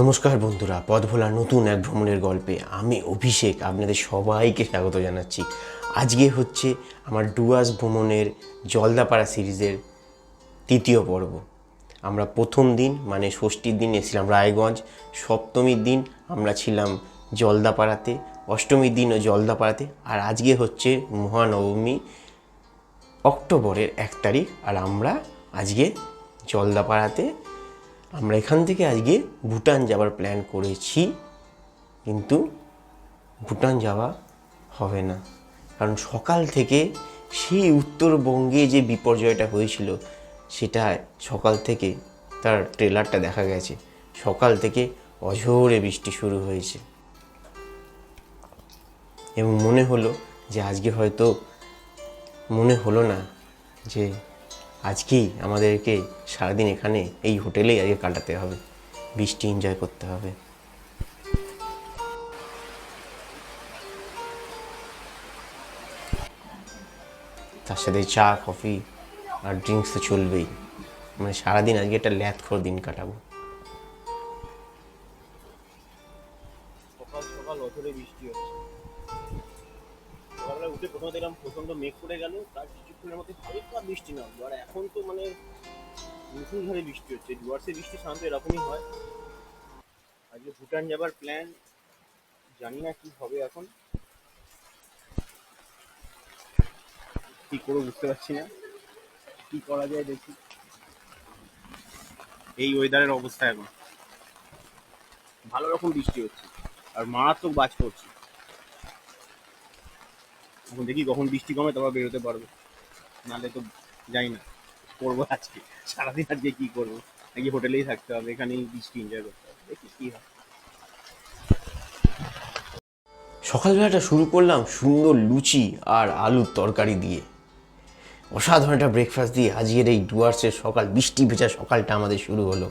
নমস্কার বন্ধুরা পথ ভোলা নতুন এক ভ্রমণের গল্পে আমি অভিষেক আপনাদের সবাইকে স্বাগত জানাচ্ছি। আজকে হচ্ছে আমার ডুয়াস ভ্রমণের জলদাপাড়া সিরিজের তৃতীয় পর্ব। আমরা প্রথম দিন মানে ষষ্ঠীর দিন এসেছিলাম রায়গঞ্জ, সপ্তমীর দিন আমরা ছিলাম জলদাপাড়াতে, অষ্টমীর দিনও জলদাপাড়াতে, আর আজকে হচ্ছে মহানবমী অক্টোবরের এক তারিখ, আর আমরা আজকে জলদাপাড়াতে আমরা এখান থেকে আজকে ভুটান যাওয়ার প্ল্যান করেছি, কিন্তু ভুটান যাওয়া হবে না। কারণ সকাল থেকে সেই উত্তরবঙ্গে যে বিপর্যয়টা হয়েছিল, সেটা সকাল থেকে তার ট্রেলারটা দেখা গেছে। সকাল থেকে অঝোরে বৃষ্টি শুরু হয়েছে। এবং মনে হলো যে আজকে হয়তো, মনে হলো না যে আজকেই আমাদেরকে সারাদিন এখানে এই হোটেলেই আজকে কাটাতে হবে। বৃষ্টি এনজয় করতে হবে। তার সাথে চা, কফি আর ড্রিঙ্কস তো চলবেই। মানে সারাদিন আজকে একটা ল্যাথখোর দিন কাটাবো। সকাল সকাল অঝরে বৃষ্টি হচ্ছে। সকালবেলা উঠে প্রথমে দেখলাম প্রচণ্ড মেঘ করে গেল তার কিছুক্ষণের মধ্যে হালকা বৃষ্টি নামলো। আর এখন তো মানে মুসুলধারে বৃষ্টি হচ্ছে ডুয়ার্সে বৃষ্টি সাধারণত এরকমই হয়। আজকে ভুটান যাবার প্ল্যান জানি না কি হবে এখন। কি করে বুঝতে পারছি না। কি করা যায় দেখি। এই ওয়েদারের অবস্থা এখন। ভালো রকম বৃষ্টি হচ্ছে, আর মারাত্মক বাজ পড়ছে। এখন দেখি কখন বৃষ্টি কমে, তারপর বেরোতে পারব। নাহলে তো যাই না, করব আজকে। সারাদিন আজকে কি করব? নাকি হোটেলেই থাকতে হবে, এখানেই বৃষ্টি এনজয় করতে হবে। দেখি কি হয়। সকালবেলাটা শুরু করলাম সুন্দর লুচি আর আলুর তরকারি দিয়ে। অসাধারণ একটা ব্রেকফাস্ট দিয়ে আজকের এই ডুয়ার্সের সকাল, বৃষ্টি ভেজা সকালটা আমাদের শুরু হলো।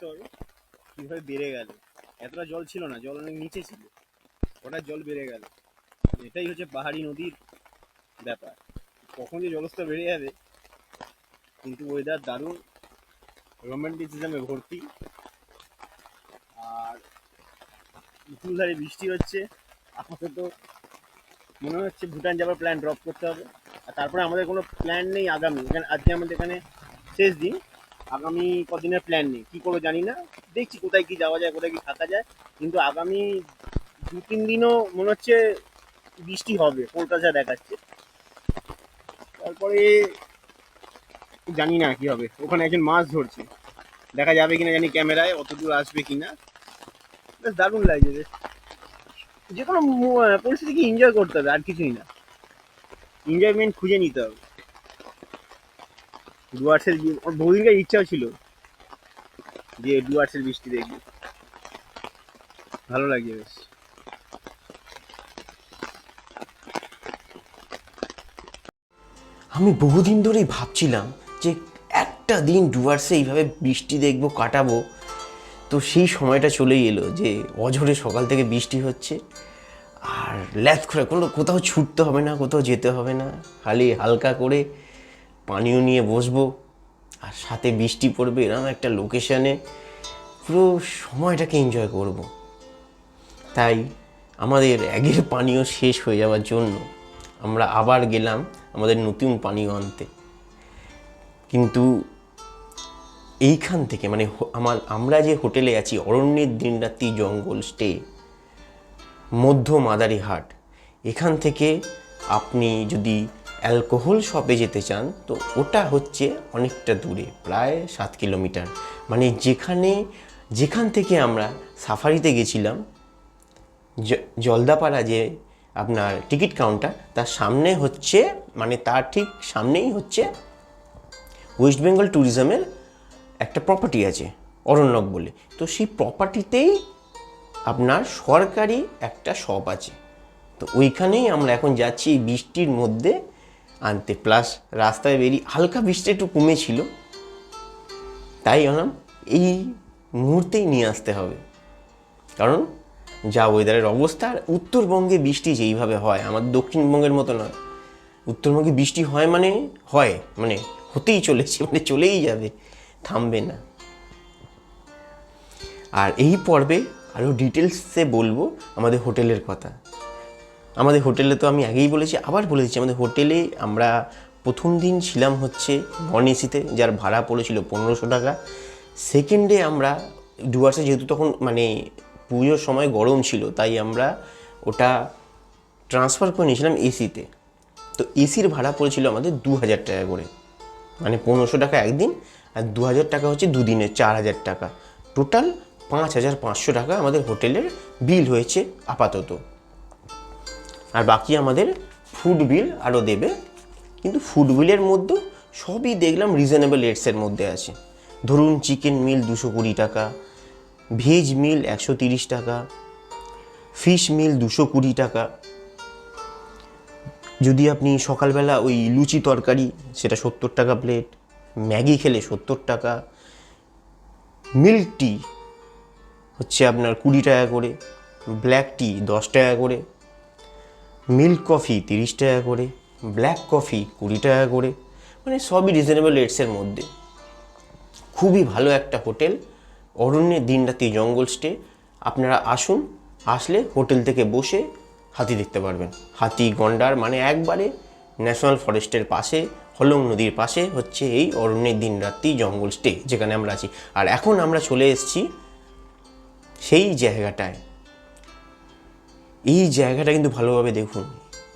কীভাবে বেড়ে গেল? এতটা জল ছিল না, জল অনেক নিচে ছিল। হঠাৎ জল বেড়ে গেল। এটাই হচ্ছে পাহাড়ি নদীর ব্যাপার। কখন যে জলস্তর বেড়ে যাবে, কিন্তু ওয়েদার দারুণ রোমান্টিসিজমে ভর্তি। আর মুসুলধারে বৃষ্টি হচ্ছে, আপাতত মনে হচ্ছে ভুটান যাবার প্ল্যান ড্রপ করতে হবে। আর তারপরে আমাদের কোনো প্ল্যান নেই আগামী। আজকে আমাদের এখানে শেষ দিন। আগামী কদিনের প্ল্যান নেই। কী করব জানি না। দেখছি কোথায় কি যাওয়া যায়, কোথায় কি থাকা যায়। কিন্তু আগামী দু, তিন দিনও মনে হচ্ছে বৃষ্টি হবে, কলকাতা দেখাচ্ছে। তারপরে জানি না কি হবে। ওখানে একজন মাছ ধরছে। দেখা যাবে কিনা জানি ক্যামেরায়, অত দূর আসবে কিনা। বেশ দারুণ লাগছে, বেশ। যে কোনো পরিস্থিতিকে এনজয় করতে হবে, আর কিছুই না। এনজয়মেন্ট খুঁজে নিতে হবে। ডুয়ার্সের বহুদিনকার ইচ্ছাও ছিল যে ডুয়ার্সের বৃষ্টি দেখবি। ভালো লাগছে বেশ। আমি বহুদিন ধরেই ভাবছিলাম যে একটা দিন ডুয়ার্সে এইভাবে বৃষ্টি দেখব, কাটাবো। তো সেই সময়টা চলেই এলো যে অঝরে সকাল থেকে বৃষ্টি হচ্ছে। আর ল্যাথ করে কোনো, কোথাও ছুটতে হবে না, কোথাও যেতে হবে না। খালি হালকা করে পানীয় নিয়ে বসবো, আর সাথে বৃষ্টি পড়বে এরকম একটা লোকেশানে পুরো সময়টাকে এনজয় করব। তাই আমাদের এগের পানীয় শেষ হয়ে যাওয়ার জন্য আমরা আবার গেলাম আমাদের নতুন পানীয় আনতে কিন্তু এইখান থেকে মানে আমার, আমরা যে হোটেলে আছি, অরণ্যের দিনরাত্রি জঙ্গল স্টে মধ্য মাদারিহাট, এখান থেকে আপনি যদি অ্যালকোহল শপে যেতে চান, তো ওটা হচ্ছে অনেকটা দূরে, প্রায় সাত কিলোমিটার। মানে যেখানে, যেখান থেকে আমরা সাফারিতে গেছিলাম জলদাপাড়া যে আপনার টিকিট কাউন্টার, তার সামনে হচ্ছে মানে তার ঠিক সামনেই হচ্ছে ওয়েস্ট বেঙ্গল ট্যুরিজমের একটা প্রপার্টি আছে, অরণ্যক বলে। তো সেই প্রপার্টিতেই আপনার সরকারি একটা শপ আছে। তো ওইখানেই আমরা এখন যাচ্ছি, বৃষ্টির মধ্যে আনতে। প্লাস রাস্তায় বেরিয়ে হালকা বৃষ্টি একটু কমেছিল। তাই বললাম এই মুহূর্তেই নিয়ে আসতে হবে। কারণ যা ওয়েদারের অবস্থা আর উত্তরবঙ্গে বৃষ্টি যেইভাবে হয় আমাদের দক্ষিণবঙ্গের মতো নয়। উত্তরবঙ্গে বৃষ্টি হয় মানে হয় মানে হতেই চলেছে মানে চলেই যাবে, থামবে না। আর এই পর্বে আরও ডিটেলসে বলব আমাদের হোটেলের কথা। আমাদের হোটেলে তো আমি আগেই বলেছি, আবার বলে দিচ্ছি, আমাদের হোটেলে আমরা প্রথম দিন ছিলাম হচ্ছে নন এসিতে যার ভাড়া পড়েছিল পনেরোশো টাকা। সেকেন্ড আমরা ডুয়ার্সে যেহেতু তখন মানে পুজোর সময় গরম ছিল, তাই আমরা ওটা ট্রান্সফার করে নিয়েছিলাম এসিতে। তো এসির ভাড়া পড়েছিল আমাদের দু হাজার টাকা করে। মানে পনেরোশো টাকা একদিন, আর দু হাজার টাকা হচ্ছে দুদিনের চার হাজার টাকা। টোটাল পাঁচ হাজার পাঁচশো টাকা আমাদের হোটেলের বিল হয়েছে আপাতত। আর বাকি আমাদের ফুড বিল আরও দেবে। কিন্তু ফুড বিলের মধ্যে সবই দেখলাম রিজনেবল রেটসের মধ্যে আছে। ধরুন চিকেন মিল দুশো কুড়ি টাকা ভেজ মিল একশো তিরিশ টাকা ফিশ মিল দুশো কুড়ি টাকা। যদি আপনি সকালবেলা ওই লুচি তরকারি, সেটা সত্তর টাকা প্লেট ম্যাগি খেলে সত্তর টাকা মিল্ক টি হচ্ছে আপনার কুড়ি টাকা করে ব্ল্যাক টি দশ টাকা করে। মিল্ক কফি তিরিশ টাকা করে, ব্ল্যাক কফি কুড়ি টাকা করে মানে সবই রিজনেবল রেটসের মধ্যে। খুবই ভালো একটা হোটেল অরণ্যের দিন রাতি জঙ্গল স্টে। আপনারা আসুন, আসলে হোটেল থেকে বসে হাতি দেখতে পারবেন। হাতি, গন্ডার মানে একবারে ন্যাশনাল ফরেস্টের পাশে, হলং নদীর পাশে হচ্ছে এই অরণ্যের দিন রাত্রি জঙ্গল স্টে, যেখানে আমরা আছি। আর এখন আমরা চলে এসেছি সেই জায়গাটায়। এই জায়গাটা কিন্তু ভালোভাবে দেখুন।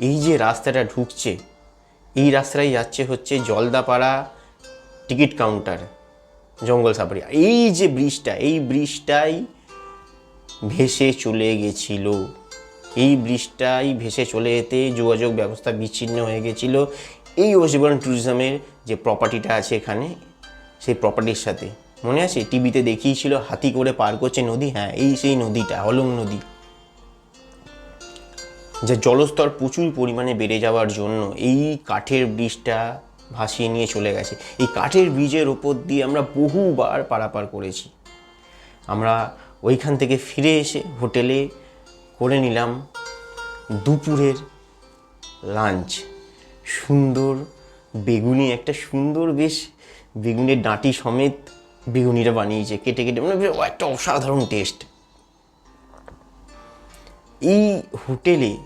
এই যে রাস্তাটা ঢুকছে, এই রাস্তায় যাচ্ছে হচ্ছে জলদাপাড়া টিকিট কাউন্টার, জঙ্গল সাফারি। এই যে ব্রিজটা, এই ব্রিজটাই ভেসে চলে গেছিল। এই ব্রিজটাই ভেসে চলে যেতে যোগাযোগ ব্যবস্থা বিচ্ছিন্ন হয়ে গেছিল। এই ওয়েস্টবেঙ্গল ট্যুরিজমের যে প্রপার্টিটা আছে এখানে, সেই প্রপার্টির সাথে। মনে আছে? টিভিতে দেখিয়েছিল, হাতি করে পার করছে নদী? হ্যাঁ এই সেই নদীটা হলং নদী। যে জলস্তর প্রচুর পরিমাণে বেড়ে যাওয়ার জন্য এই কাঠের ব্রিজটা ভাসিয়ে নিয়ে চলে গেছে। এই কাঠের ব্রিজের ওপর দিয়ে আমরা বহুবার পারাপার করেছি। আমরা ওইখান থেকে ফিরে এসে হোটেলে করে নিলাম দুপুরের লাঞ্চ। সুন্দর বেগুনি, একটা সুন্দর বেশ বেগুনের ডাঁটি সমেত বেগুনিটা বানিয়েছে। কেটে কেটে মানে একটা অসাধারণ টেস্ট। এই হোটেলে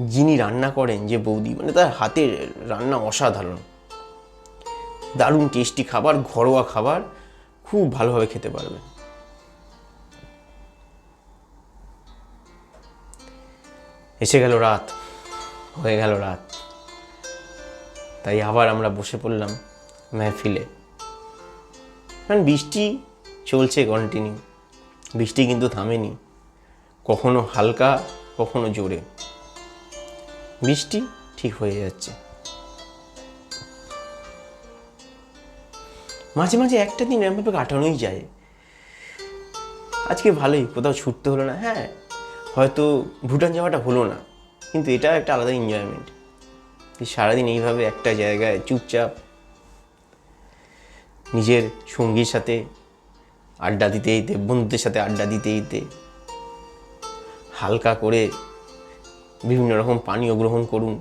যিনি রান্না করেন যে বৌদি মানে তার হাতের রান্না অসাধারণ। দারুণ টেস্টি খাবার, ঘরোয়া খাবার, খুব ভালোভাবে খেতে পারবে এসে গেল রাত, হয়ে গেল রাত। তাই আবার আমরা বসে পড়লাম মেহফিলে। কারণ বৃষ্টি চলছে কন্টিনিউ বৃষ্টি কিন্তু থামেনি। কখনো হালকা, কখনো জোরে। বৃষ্টি ঠিক হয়ে যাচ্ছে। মাঝে মাঝে একটা দিন এরমভাবে কাটানোই যায়। আজকে ভালোই, কোথাও ছুটতে হলো না হ্যাঁ। হয়তো ভুটান যাওয়াটা হলো না, কিন্তু এটা একটা আলাদা এনজয়মেন্ট সারাদিন এইভাবে একটা জায়গায় চুপচাপ নিজের সঙ্গীর সাথে আড্ডা দিতে দিতে, বন্ধুদের সাথে আড্ডা দিতে দিতে হালকা করে বিভিন্ন রকম পানীয় গ্রহণ করুন।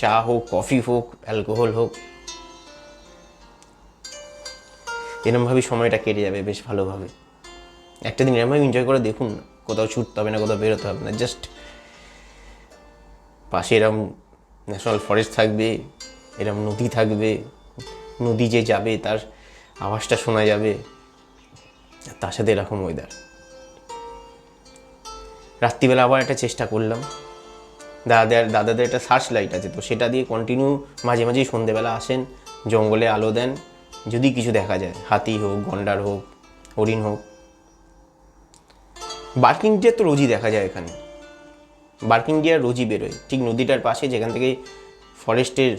চা হোক, কফি হোক, অ্যালকোহল হোক। এরমভাবেই সময়টা কেটে যাবে বেশ ভালোভাবে। একটা দিন এরমভাবে এনজয় করে দেখুন না, কোথাও ছুটতে হবে না, কোথাও বেরোতে হবে না জাস্ট পাশে এরম ন্যাশনাল ফরেস্ট থাকবে, এরম নদী থাকবে, নদী যে যাবে তার আওয়াজটা শোনা যাবে তার সাথে এরকম ওয়েদার রাত্রিবেলা আবার একটা চেষ্টা করলাম। দাদাদের দাদাদের একটা সার্চ লাইট আছে, তো সেটা দিয়ে কন্টিনিউ মাঝে মাঝেই সন্ধেবেলা আসেন, জঙ্গলে আলো দেন, যদি কিছু দেখা যায়, হাতি হোক, গন্ডার হোক, হরিণ হোক। বার্কিং ডিয়ার তো রোজই দেখা যায় এখানে। বার্কিং ডিয়ার রোজই বেরোয়, ঠিক নদীটার পাশে, যেখান থেকে ফরেস্টের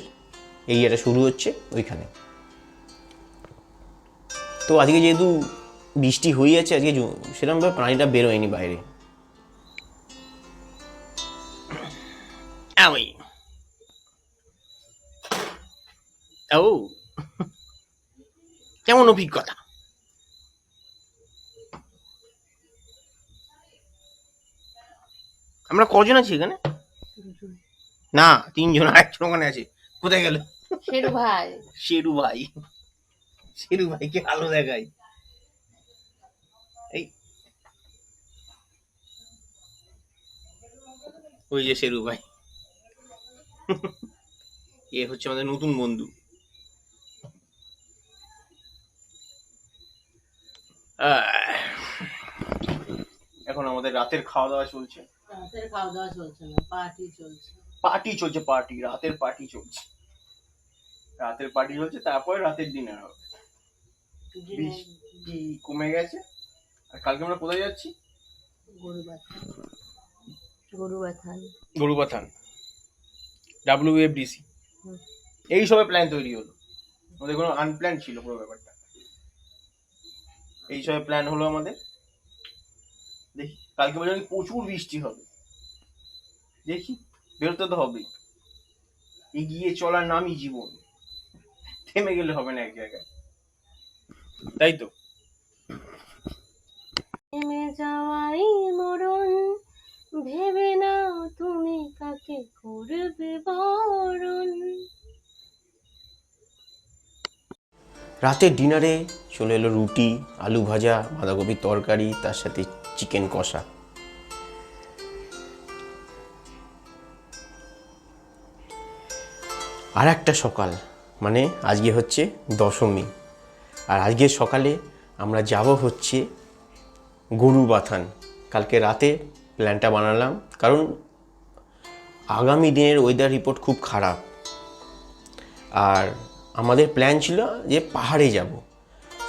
এরিয়াটা শুরু হচ্ছে, ওইখানে। তো আজকে যেহেতু বৃষ্টি হয়ে যাচ্ছে আজকে সেরকমভাবে প্রাণীটা বেরোয়নি বাইরে। ও। কেমন অভিজ্ঞতা? আমরা কজন আছি এখানে? না তিনজন একজন ওখানে আছে। কোথায় গেল? শেরু ভাই। শেরু ভাই। শেরু ভাইকে আলো দেখাই। এই। ওই যে শেরু ভাই। এ হচ্ছে আমাদের নতুন বন্ধু। এখন আমাদের রাতের খাওয়া দাওয়া চলছে? রাতের খাওয়া দাওয়া চলছে না পার্টি চলছে। পার্টি চলছে পার্টি রাতের পার্টি চলছে। রাতের পার্টি চলছে তারপরে রাতের ডিনার হবে। বৃষ্টি কমে গেছে আর কালকে আমরা কোথায় যাচ্ছি? গরু ব্যথা গরু ব্যথা গরুবাথান ডাব্লিউ এফডিসি। এই সবে প্ল্যান তৈরি হলো। আমাদের কোনো আনপ্ল্যান ছিল পুরো ব্যাপারটা। এই সবে প্ল্যান হলো আমাদের। দেখি কালকে পর্যন্ত প্রচুর বৃষ্টি হবে। দেখি বেরোতে তো হবেই। এগিয়ে চলার নামই জীবন। থেমে গেলে হবে না এক জায়গায়। তাই তো। নেমে যাওয়াই মরণ ভেবে নাও তুমি কাকে করবে বরণ। রাতের ডিনারে চলে এলো রুটি আলু ভাজা বাঁধাকপির তরকারি তার সাথে চিকেন কষা। আর একটা সকাল মানে আজকে হচ্ছে দশমী। আর আজকে সকালে আমরা যাব হচ্ছে গরু বাথান কালকে রাতে প্ল্যানটা বানালাম, কারণ আগামী দিনের ওয়েদার রিপোর্ট খুব খারাপ। আর আমাদের প্ল্যান ছিল যে পাহাড়ে যাব।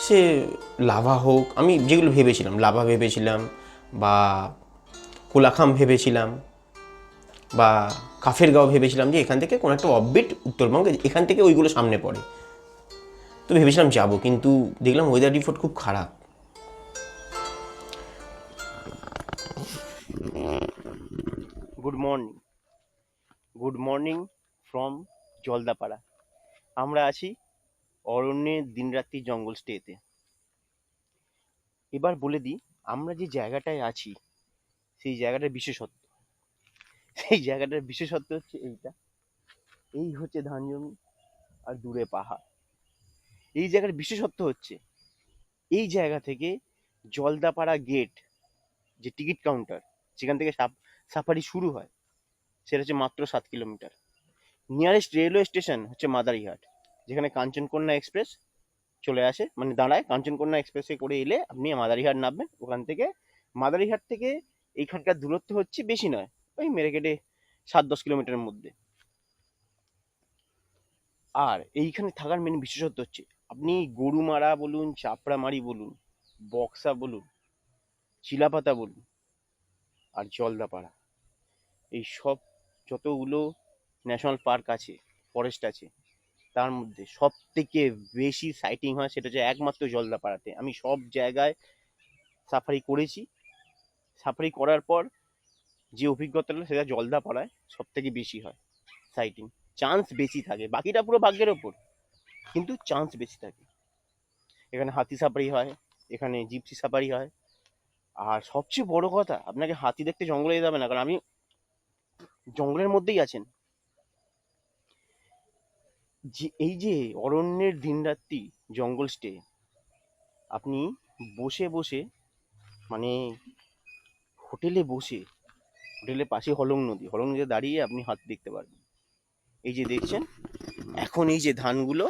সে লাভা হোক, আমি যেগুলো ভেবেছিলাম, লাভা ভেবেছিলাম বা কোলাখাম ভেবেছিলাম বা কাফেরগাঁও ভেবেছিলাম যে এখান থেকে কোনো একটা অববিট উত্তরবঙ্গে এখান থেকে ওইগুলো সামনে পড়ে। তো ভেবেছিলাম যাব, কিন্তু দেখলাম ওয়েদার রিপোর্ট খুব খারাপ। Good morning good morning from Jaldapara. আমরা আছি অরণ্যের দিনরাত্রি জঙ্গল স্টেতে এবার বলে দিই আমরা যে জায়গাটায় আছি, সেই জায়গাটার বিশেষত্ব। সেই জায়গাটার বিশেষত্ব হচ্ছে এইটা। এই হচ্ছে ধান জমি আর দূরে পাহাড়। এই জায়গার বিশেষত্ব হচ্ছে, এই জায়গা থেকে জলদাপাড়া গেট যে টিকিট কাউন্টার যেখান থেকে সাফারি শুরু হয়, সেটা হচ্ছে মাত্র সাত কিলোমিটার নিয়ারেস্ট রেলওয়ে স্টেশন হচ্ছে মাদারিহাট, যেখানে কাঞ্চনকন্যা এক্সপ্রেস চলে আসে। মানে দাঁড়ায়, কাঞ্চনকন্যা এক্সপ্রেসে করে এলে আপনি মাদারিহাট নামবেন। ওখান থেকে মাদারিহাট থেকে এইখানকার দূরত্ব হচ্ছে বেশি নয়, ওই মেরে কেটে সাত দশ কিলোমিটারের মধ্যে। আর এইখানে থাকার মেন বিশেষত্ব হচ্ছে, আপনি গরুমারা বলুন, চাপড়ামারি বলুন, বক্সা বলুন, চিলাপাতা বলুন, আর জলদাপাড়া। এই সব যতগুলো ন্যাশনাল পার্ক আছে ফরেস্ট আছে তার মধ্যে সব থেকে বেশি সাইটিং হয় সেটা হচ্ছে একমাত্র জলদাপাড়াতে। আমি সব জায়গায় সাফারি করেছি। সাফারি করার পর যে অভিজ্ঞতাটা সেটা জলদাপাড়ায় সব থেকে বেশি হয় সাইটিং চান্স বেশি থাকে। বাকিটা পুরো ভাগ্যের ওপর। কিন্তু চান্স বেশি থাকে। এখানে হাতি সাফারি হয়, এখানে জিপসি সাফারি হয়। আর সবচেয়ে বড় কথা, আপনাকে হাতি দেখতে জঙ্গলে যেতে হবে না। কারণ আমি জঙ্গলের মধ্যেই আছেন। যে, এই যে অরণ্যের দিনরাত্রি জঙ্গল স্টে, আপনি বসে বসে মানে হোটেলে বসে, হোটেলের পাশে হলং নদী, হলং নদীতে দাঁড়িয়ে আপনি হাত দেখতে পারবেন। এই যে দেখছেন, এখন এই যে ধানগুলো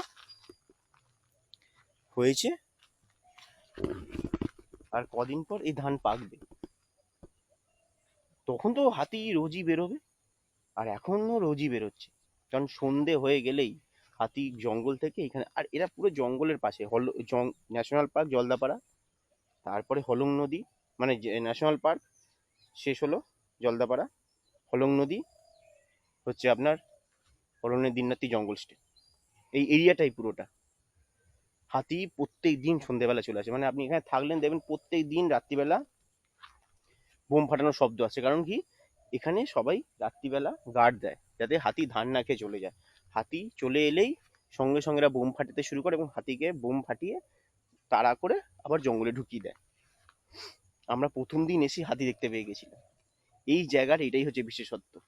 হয়েছে, আর কদিন পর এই ধান পাকবে। তখন তো হাতি রোজই বেরোবে, আর এখনও রোজই বেরোচ্ছে, কারণ সন্ধে হয়ে গেলেই হাতি জঙ্গল থেকে এখানে, আর এরা পুরো জঙ্গলের পাশে। হল, জং ন্যাশনাল পার্ক জলদাপাড়া, তারপরে হলং নদী মানে ন্যাশনাল পার্ক শেষ হলো জলদাপাড়া, হলং নদী, হচ্ছে আপনার হলনের দিনরাত্রি জঙ্গল স্টে, এই এরিয়াটাই পুরোটা। হাতি প্রত্যেক দিন সন্ধেবেলা চলে আসে। মানে আপনি এখানে থাকলেন, দেখবেন প্রত্যেক দিন রাত্রিবেলা বোম ফাটানোর শব্দ আছে কারণ কি? এখানে সবাই রাত্রিবেলা গার্ড দেয়, যাতে হাতি ধান না খেয়ে চলে যায়। হাতি চলে এলেই সঙ্গে সঙ্গে এরা বোম ফাটাতে শুরু করে এবং হাতিকে বোম ফাটিয়ে তাড়া করে আবার জঙ্গলে ঢুকিয়ে দেয়। আমরা প্রথম দিন এসে হাতি দেখতে পেয়ে গেছিলাম। এই জায়গার এটাই হচ্ছে বিশেষত্ব।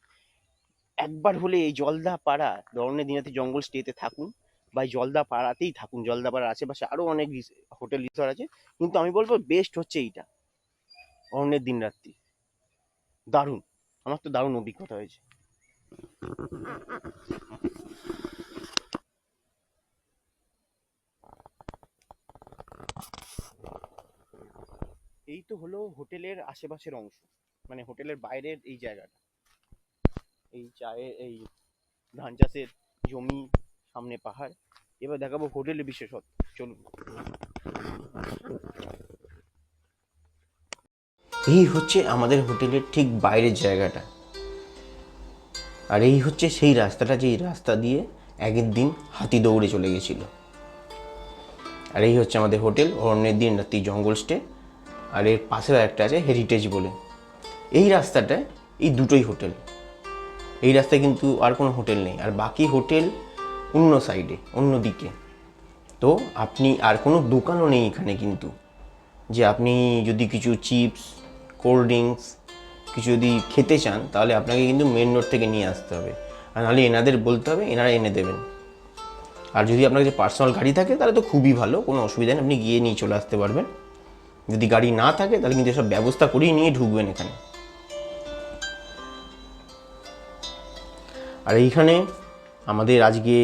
একবার হলে এই জলদা পাড়া দরনের দিনাতে জঙ্গল স্টেতে থাকুন বা জলদা পাড়াতেই থাকুন। জলদা পাড়ার আশেপাশে আরও অনেক হোটেল, রিসর্ট আছে। কিন্তু আমি বলব বেস্ট হচ্ছে এইটা। অরণ্যের দিন রাত্রি। দারুণ। আমার তো দারুণ অভিজ্ঞতা হয়েছে। এই তো হলো হোটেলের আশেপাশের অংশ মানে হোটেলের বাইরের এই জায়গাটা। এই চায়ের, এই ধান চাষের জমি, সামনে পাহাড়। এবার দেখাবো হোটেলের বিশেষত্ব। চলুন। এই হচ্ছে আমাদের হোটেলের ঠিক বাইরের জায়গাটা। আর এই হচ্ছে সেই রাস্তাটা যেই রাস্তা দিয়ে আগের দিন হাতি দৌড়ে চলে গেছিল। আর এই হচ্ছে আমাদের হোটেল, অরণ্যের দিন রাত্রি জঙ্গল স্টে। আর এর পাশের একটা আছে হেরিটেজ বলে। এই রাস্তাটায় এই দুটোই হোটেল। এই রাস্তায় কিন্তু আর কোনো হোটেল নেই। আর বাকি হোটেল অন্য সাইডে, অন্য দিকে। তো আপনি আর কোনো দোকানও নেই এখানে কিন্তু। যে আপনি যদি কিছু চিপস, কোল্ড ড্রিঙ্কস, কিছু যদি খেতে চান, তাহলে আপনাকে কিন্তু মেন রোড থেকে নিয়ে আসতে হবে। আর নাহলে এনাদের বলতে হবে, এনারা এনে দেবেন। আর যদি আপনার কাছে পার্সোনাল গাড়ি থাকে, তাহলে তো খুবই ভালো, কোনো অসুবিধা নেই, আপনি গিয়ে নিয়ে চলে আসতে পারবেন। যদি গাড়ি না থাকে, তাহলে কিন্তু এসব ব্যবস্থা করেই নিয়ে ঢুকবেন এখানে। আর এইখানে আমাদের আজকে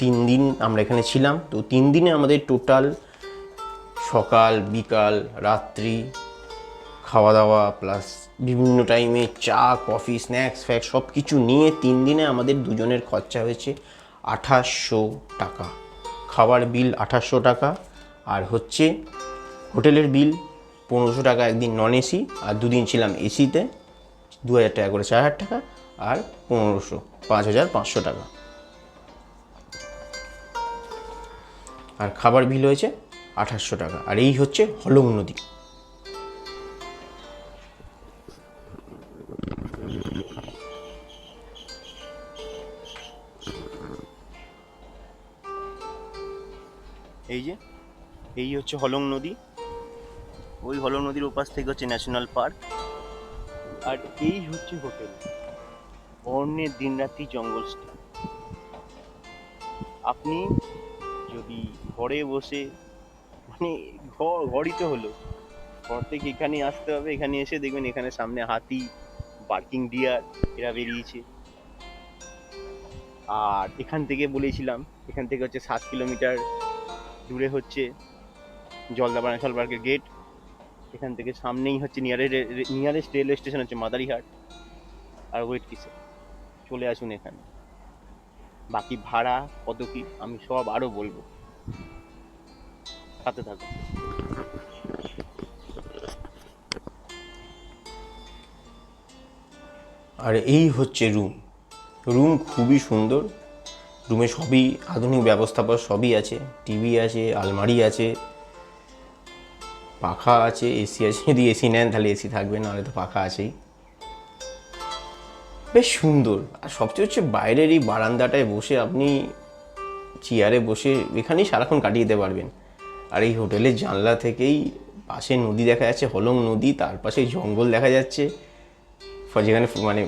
তিন দিন আমরা এখানে ছিলাম, তো তিন দিনে আমাদের টোটাল সকাল, বিকাল, রাত্রি খাওয়া দাওয়া প্লাস বিভিন্ন টাইমে চা কফি স্ন্যাক্স ফ্যাক্স সব কিছু নিয়ে তিন দিনে আমাদের দুজনের খরচা হয়েছে। আঠাশশো টাকা। খাবার বিল আঠাশশো টাকা, আর হচ্ছে হোটেলের বিল পনেরোশো টাকা একদিন নন এসি আর দুদিন ছিলাম এসিতে দু হাজার টাকা করে চার হাজার টাকা, আর পনেরোশো পাঁচ হাজার পাঁচশো টাকা। আর খাবার বিল হয়েছে আঠাশশো টাকা, আর এই হচ্ছে হলং নদী। এই যে, এই হচ্ছে হলং নদী। ওই হলং নদীর ওপাশ থেকে হচ্ছে ন্যাশনাল পার্ক। আর এই হচ্ছে হোটেল। অরণ্যের দিনরাত্রি জঙ্গল স্টে। আপনি যদি ঘরে বসে মানে ঘর, ঘরই তো হলো। ঘর থেকে এখানে আসতে হবে, এখানে এসে দেখবেন এখানে সামনে হাতি, বার্কিং ডিয়ার, এরা বেরিয়েছে। আর এখান থেকে বলেছিলাম, এখান থেকে হচ্ছে সাত কিলোমিটার দূরে হচ্ছে জলদাপাড়া ন্যাশনাল পার্কের গেট এখান থেকে সামনেই হচ্ছে নিয়ারেস্ট নিয়ারেস্ট রেলওয়ে স্টেশন হচ্ছে মাদারিহাট। আর ওয়েট কিসে চলে আসুন এখানে। বাকি ভাড়া, কত কি, আমি সব আরও বলব। সাথে থাকুন। আর এই হচ্ছে রুম রুম খুবই সুন্দর। রুমে সবই আধুনিক ব্যবস্থাপনা সবই আছে। টিভি আছে, আলমারি আছে, পাখা আছে, এসি আছে। যদি এসি নেন তাহলে এসি থাকবে, নাহলে তো পাখা আছেই। বেশ সুন্দর। আর সবচেয়ে হচ্ছে বাইরের এই বারান্দাটায় বসে আপনি চেয়ারে বসে এখানেই সারাক্ষণ কাটিয়ে দিতে পারবেন। আর এই হোটেলের জানলা থেকেই পাশে নদী দেখা যাচ্ছে, হলং নদী, তার পাশে জঙ্গল দেখা যাচ্ছে। যেখানে মানে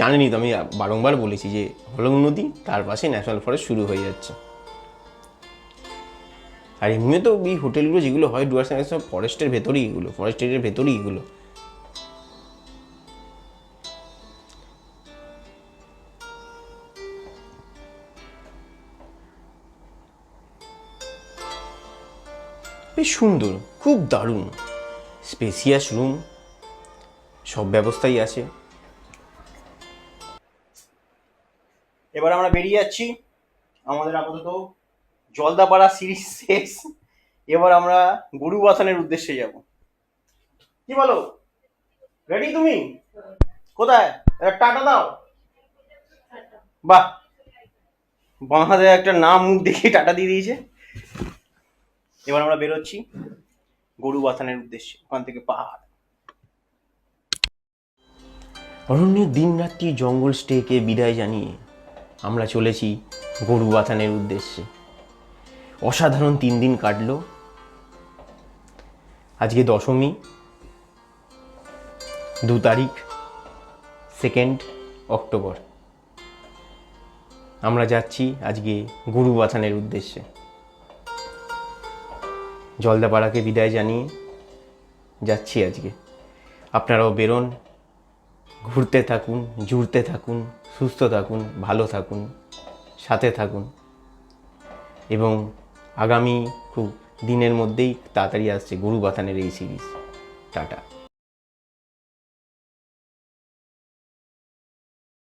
জানেনই তো, আমি বারংবার বলেছি যে হলং নদী তার পাশে ন্যাশনাল ফরেস্ট শুরু হয়ে যাচ্ছে। আর এমনি তো এই হোটেলগুলো যেগুলো হয়, ডুয়ার্স ন্যাশনাল ফরেস্টের ভেতরেই এগুলো ফরেস্ট এরিয়ার ভেতরেই এগুলো। বেশ সুন্দর, খুব দারুণ। স্পেসিয়াস রুম সব ব্যবস্থাই আছে। এবার আমরা বেরিয়ে যাচ্ছি আমাদের আপাতত জলদাপাড়া সিরিজ শেষ। এবার আমরা গরু বাথানের উদ্দেশ্যে যাব। কি বলো? রেডি তুমি? কোথায়? টাটা দাও। বাহ! বাংলাদেশে একটা নাম মুখ দেখে টাটা দিয়ে দিয়েছে। এবার আমরা বেরোচ্ছি গরু বাথানের উদ্দেশ্যে, ওখান থেকে পাহাড়। অরণ্যের দিন রাত্রি জঙ্গল স্টেকে বিদায় জানিয়ে আমরা চলেছি গরু বাথানের উদ্দেশ্যে। অসাধারণ তিন দিন কাটলো। আজকে দশমী, দু তারিখ সেকেন্ড অক্টোবর আমরা যাচ্ছি আজকে গুরু বাথানের উদ্দেশ্যে। জলদাপাড়াকে বিদায় জানিয়ে যাচ্ছি আজকে। আপনারাও বেরোন, ঘুরতে থাকুন, জুড়তে থাকুন। সুস্থ থাকুন, ভালো থাকুন, সাথে থাকুন। এবং আগামী খুব দিনের মধ্যেই তাড়াতাড়ি আসছে গরু বাথানের এই সিরিজ টাটা।